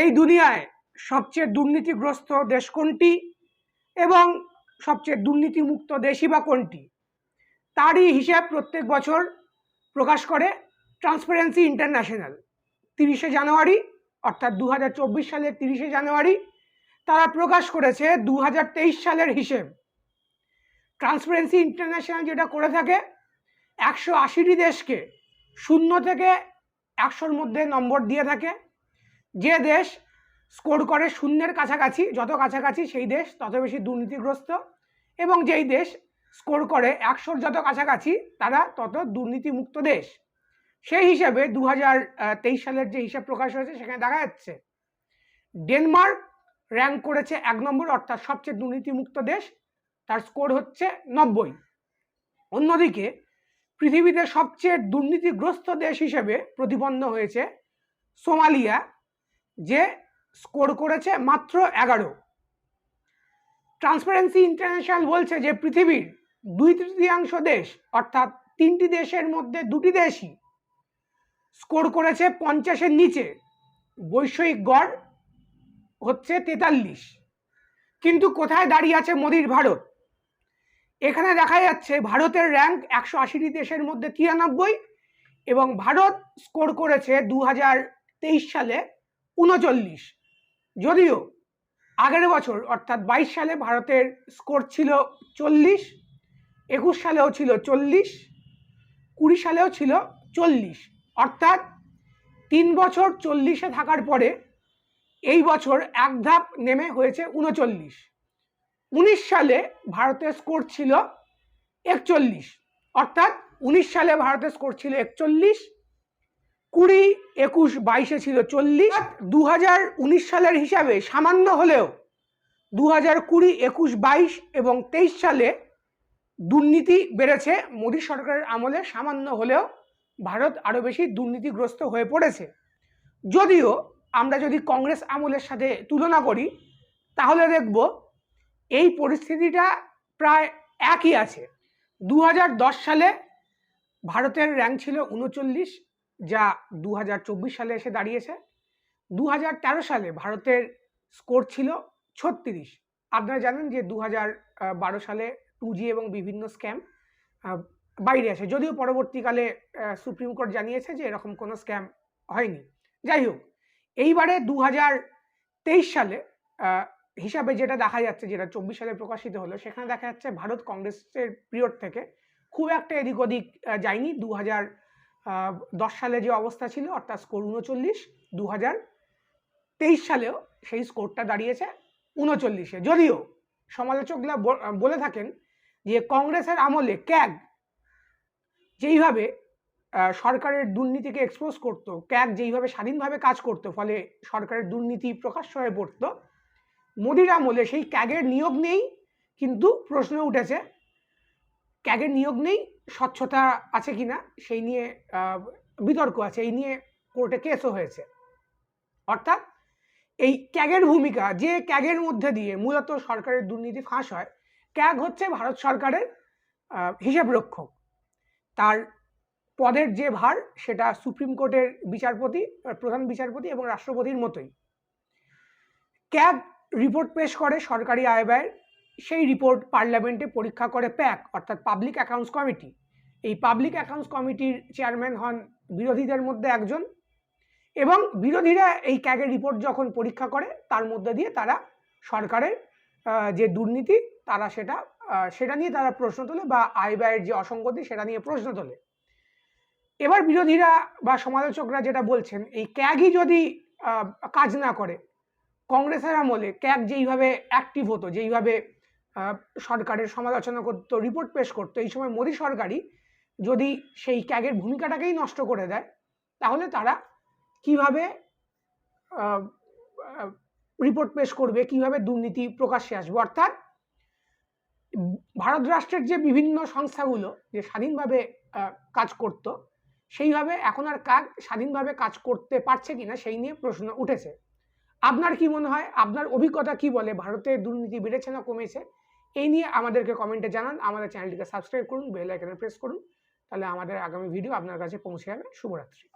এই দুনিয়ায় সবচেয়ে দুর্নীতিগ্রস্ত দেশ কোনটি এবং সবচেয়ে দুর্নীতিমুক্ত দেশই বা কোনটি? তারই হিসাব প্রত্যেক বছর প্রকাশ করে ট্রান্সপারেন্সি ইন্টারন্যাশনাল তিরিশে জানুয়ারি, অর্থাৎ দু হাজার চব্বিশ সালের তিরিশে জানুয়ারি, তারা প্রকাশ করেছে দু হাজার তেইশ সালের হিসেব। ট্রান্সপারেন্সি ইন্টারন্যাশনাল যেটা করে থাকে, একশো আশিটি দেশকে শূন্য থেকে একশোর মধ্যে নম্বর দিয়ে থাকে। যে দেশ স্কোর করে শূন্যের কাছাকাছি, যত কাছাকাছি সেই দেশ, তত বেশি দুর্নীতিগ্রস্ত। এবং যেই দেশ স্কোর করে একশোর যত কাছাকাছি, তারা তত দুর্নীতিমুক্ত দেশ। সেই হিসাবে দু সালের যে হিসাব প্রকাশ হয়েছে, সেখানে দেখা যাচ্ছে, ডেনমার্ক র্যাঙ্ক করেছে এক নম্বর, অর্থাৎ সবচেয়ে দুর্নীতিমুক্ত দেশ। তার স্কোর হচ্ছে নব্বই। অন্যদিকে পৃথিবীতে সবচেয়ে দুর্নীতিগ্রস্ত দেশ হিসেবে প্রতিপন্ন হয়েছে সোমালিয়া। যে স্কোর করেছে মাত্র এগারো। ট্রান্সপারেন্সি ইন্টারন্যাশনাল বলছে যে পৃথিবীর দুই তৃতীয়াংশ দেশ, অর্থাৎ তিনটি দেশের মধ্যে দুটি দেশই স্কোর করেছে পঞ্চাশের নিচে। বৈষয়িক গড় হচ্ছে তেতাল্লিশ। কিন্তু কোথায় দাঁড়িয়ে আছে মোদির ভারত? এখানে দেখা যাচ্ছে ভারতের র্যাঙ্ক একশো আশিটি দেশের মধ্যে তিরানব্বই এবং ভারত স্কোর করেছে দু হাজার তেইশ সালে উনচল্লিশ যদিও আগের বছর, অর্থাৎ বাইশ সালে ভারতের স্কোর ছিল চল্লিশ, একুশ সালেও ছিল চল্লিশ, কুড়ি সালেও ছিল চল্লিশ। অর্থাৎ তিন বছর চল্লিশে থাকার পরে এই বছর এক ধাপ নেমে হয়েছে উনচল্লিশ উনিশ সালে ভারতের স্কোর ছিল একচল্লিশ। অর্থাৎ উনিশ সালে ভারতের স্কোর ছিল একচল্লিশ কুড়ি একুশ বাইশে ছিল চল্লিশ। দু হাজার উনিশ সালের হিসাবে সামান্য হলেও দু হাজার কুড়ি একুশ বাইশ এবং তেইশ সালে দুর্নীতি বেড়েছে। মোদী সরকারের আমলে সামান্য হলেও ভারত আরও বেশি দুর্নীতিগ্রস্ত হয়ে পড়েছে। যদিও আমরা যদি কংগ্রেস আমলের সাথে তুলনা করি তাহলে দেখব এই পরিস্থিতিটা প্রায় একই আছে। দু হাজার দশ সালে ভারতের র্যাঙ্ক ছিল উনচল্লিশ যা দু হাজার চব্বিশ সালে এসে দাঁড়িয়েছে। দু হাজার তেরো সালে ভারতের স্কোর ছিল ছত্রিশ। আপনারা জানেন যে দু সালে টু এবং বিভিন্ন স্ক্যাম বাইরে আসে। যদিও পরবর্তীকালে সুপ্রিম কোর্ট জানিয়েছে যে এরকম কোনো স্ক্যাম হয়নি। যাই হোক, এইবারে দু সালে হিসাবে যেটা দেখা যাচ্ছে, যেটা চব্বিশ সালে প্রকাশিত হলো, সেখানে দেখা যাচ্ছে ভারত কংগ্রেসের পিরিয়ড থেকে খুব একটা এদিক ওদিক যায়নি। দু হাজার দশ সালে যে অবস্থা ছিল, অর্থাৎ স্কোর উনচল্লিশ দু তেইশ সালেও সেই স্কোরটা দাঁড়িয়েছে উনচল্লিশে। যদিও সমালোচকরা বলে থাকেন যে কংগ্রেসের আমলে ক্যাগ যেইভাবে সরকারের দুর্নীতিকে এক্সপোজ করতো, ক্যাগ যেইভাবে স্বাধীনভাবে কাজ করতো, ফলে সরকারের দুর্নীতি প্রকাশ্য হয়ে পড়তো, মোদির আমলে সেই ক্যাগের নিয়োগ নেই, কিন্তু প্রশ্ন উঠেছে ক্যাগের নিয়োগ নেই, স্বচ্ছতা আছে কিনা সেই নিয়ে বিতর্ক আছে, এই নিয়ে কোর্টে কেসও হয়েছে। অর্থাৎ এই ক্যাগের ভূমিকা, যে ক্যাগের মধ্যে দিয়ে মূলত সরকারের দুর্নীতি ফাঁস হয়, ক্যাগ হচ্ছে ভারত সরকারের হিসাব রক্ষক তার পদের যে ভার, সেটা সুপ্রিম কোর্টের বিচারপতি, প্রধান বিচারপতি এবং রাষ্ট্রপতির মতোই। ক্যাগ রিপোর্ট পেশ করে সরকারি আয় ব্যয়ের সেই রিপোর্ট পার্লামেন্টে পরীক্ষা করে প্যাক অর্থাৎ পাবলিক অ্যাকাউন্টস কমিটি এই পাবলিক অ্যাকাউন্টস কমিটির চেয়ারম্যান হন বিরোধীদের মধ্যে একজন এবং বিরোধীরা এই ক্যাগের রিপোর্ট যখন পরীক্ষা করে, তার মধ্যে দিয়ে তারা সরকারের যে দুর্নীতি, তারা সেটা সেটা নিয়ে তারা প্রশ্ন তোলে বা আয় ব্যয়ের যে অসঙ্গতি, সেটা নিয়ে প্রশ্ন তোলে। এবার বিরোধীরা বা সমালোচকরা যেটা বলছেন, এই ক্যাগই যদি কাজ না করে, কংগ্রেসের আমলে ক্যাগ যেইভাবে অ্যাক্টিভ হতো, যেইভাবে সরকারের সমালোচনা করতো রিপোর্ট পেশ করতো, এই সময় মোদী সরকারই যদি সেই ক্যাগের ভূমিকাটাকেই নষ্ট করে দেয়, তাহলে তারা কীভাবে রিপোর্ট পেশ করবে, কীভাবে দুর্নীতি প্রকাশ্যে আসবে? অর্থাৎ ভারত রাষ্ট্রের যে বিভিন্ন সংস্থাগুলো যে স্বাধীনভাবে কাজ করত, সেইভাবে এখন আর কাজ স্বাধীনভাবে কাজ করতে পারছে কিনা সেই নিয়ে প্রশ্ন উঠেছে। আপনার কি মনে হয়? আপনার অভিজ্ঞতা কি বলে? ভারতে দুর্নীতি বেড়েছে না কমেছে? এই নিয়ে আমাদেরকে কমেন্টে জানান, আমাদের চ্যানেলটিকে সাবস্ক্রাইব করুন বেল আইকনে প্রেস করুন, তাহলে আমাদের আগামী ভিডিও আপনার কাছে পৌঁছে যাবে। শুভরাত্রি।